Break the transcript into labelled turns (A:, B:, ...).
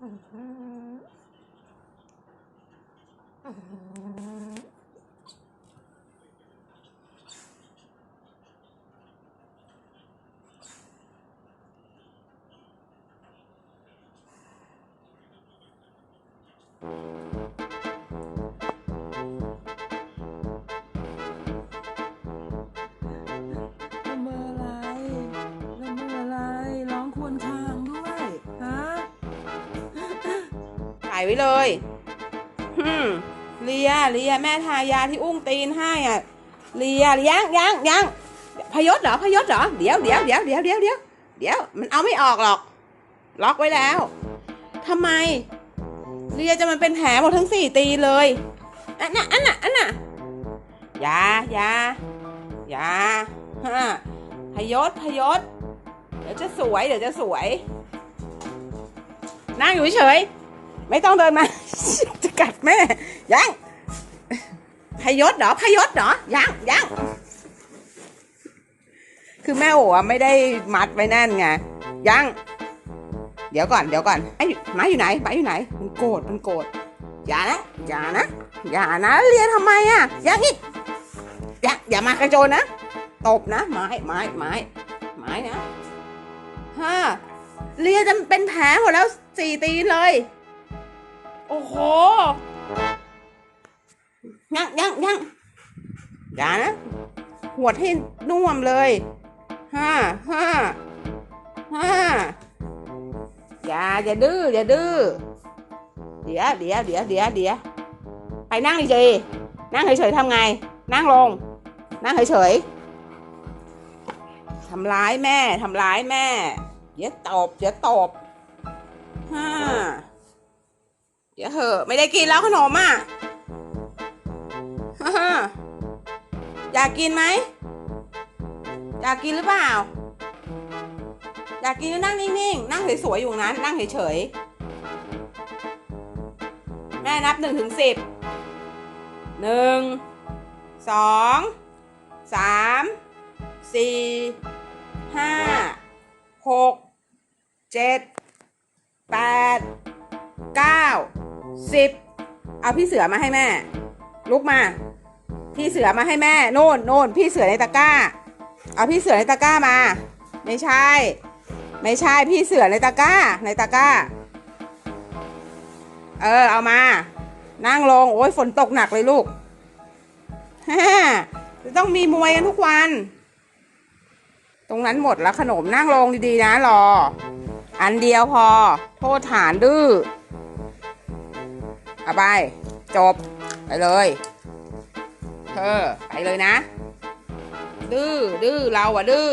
A: ลาย
B: ไว้เลยฮึมเลียเลียแม่ทายาที่อุ้งตีนให้อะเลียยังยังยังพยศเหรอพยศเหรอเดี๋ยวเดี๋ยวเดี๋ยวเดี๋ยวเดี๋ยวเดี๋ยวเดี๋ยวมันเอาไม่ออกหรอก ล็อกไว้แล้วทำไมเลียจะมันเป็นแผลหมดทั้งสี่ตีเลยอันน่ะอันน่ะอันน่ะยายายาฮะพยศพยศเดี๋ยวจะสวยเดี๋ยวจะสวยนั่งอยู่เฉย ไม่ต้องเดินมา จะกัดแม่ ยัง พยศเหรอ พยศเหรอ ยัง ยัง คือแม่โอ๋ไม่ได้มัดไว้แน่นไง ยัง เดี๋ยวก่อน เดี๋ยวก่อน ไอ้หมาอยู่ไหนหมาอยู่ไหน มันโกรธ มันโกรธ อย่านะ อย่านะ อย่านะ เรียนทำไมอะ ยังอีกอย่า อย่ามากระโจนนะ ตบนะ ไม้ ไม้ ไม้ ไม้นะฮะเลียจะเป็นแผลหมดแล้วสี่ตีนเลย โอ้โห ยังยังยังอย่านะหวดให้น่วมเลยห้าห้าห้าอย่าอย่าดื้ออย่าดื้อเดี๋ยวเดี๋ยวเดี๋ยวเดี๋ยวเดี๋ยวไปนั่งดีๆนั่งเฉยๆทำไง นั่งลง นั่งเฉยๆทำร้ายแม่ทำร้ายแม่เดี๋ยวตบเดี๋ยวตบ เดี๋ยวเหอะไม่ได้กินแล้วขนมอะอยากกินไหมอยากกินหรือเปล่า อยากกินก็นั่งนิ่งๆ นั่งสวยๆอยู่นั้น นั่งเฉยๆ แม่นับหนึ่งถึงสิบหนึ่งสองสามสี่ห้าหกเจ็ดแปด สิบเอาพี่เสือมาให้แม่ ลุกมา พี่เสือมาให้แม่โน่นโน่นพี่เสือในตะกร้า เอาพี่เสือในตะกร้ามา ไม่ใช่ ไม่ใช่พี่เสือในตะกร้า ในตะกร้า เออเอามา นั่งลงโอ้ยฝนตกหนักเลยลูกฮ่าจะต้องมีมวยกันทุกวัน ตรงนั้นหมดแล้วขนมนั่งลงดีๆนะรอ อันเดียวพอ โทษฐานดื้อ เอาไป จบ ไปเลย เธอ ไปเลยนะ ดื้อดื้อเราอะดื้อ